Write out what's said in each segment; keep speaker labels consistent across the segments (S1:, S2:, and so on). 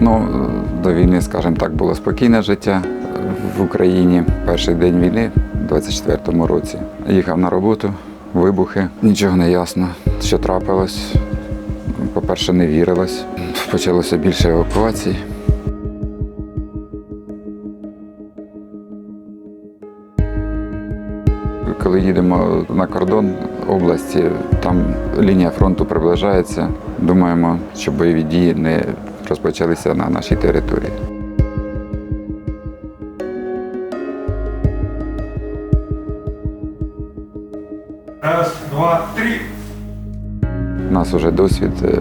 S1: Ну, до війни, скажімо так, було спокійне життя в Україні. Перший день війни, у 24-му році, їхав на роботу, вибухи, нічого не ясно, що трапилось. По-перше, не вірилось. Почалося більше евакуацій. Коли їдемо на кордон області, там лінія фронту приближається. Думаємо, що бойові дії не розпочалися на нашій території.
S2: Раз, два, три.
S1: У нас вже досвід е,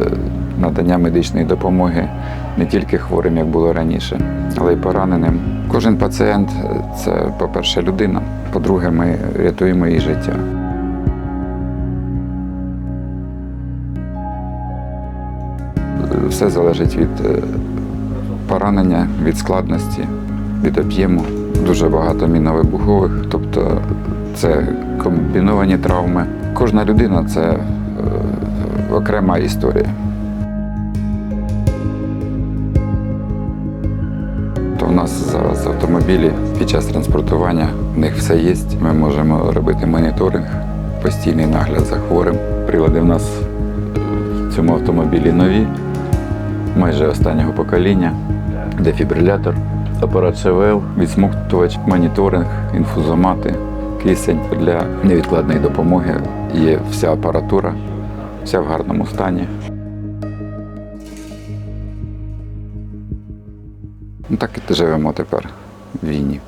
S1: надання медичної допомоги не тільки хворим, як було раніше, але й пораненим. Кожен пацієнт це, по-перше, людина. По-друге, ми рятуємо її життя. Все залежить від е, поранення, від складності, від об'єму. Дуже багато міновибухових, тобто це комбіновані травми. Кожна людина це е, окрема історія. В нас зараз автомобілі під час транспортування в них все є. Ми можемо робити моніторинг, постійний нагляд за хворим. Прилади в нас в цьому автомобілі нові, майже останнього покоління. Дефібрилятор, апарат ШВЛ, відсмоктувач, моніторинг, інфузомати, кисень для невідкладної допомоги. Є вся апаратура, вся в гарному стані. Ну, так і живемо тепер в війні.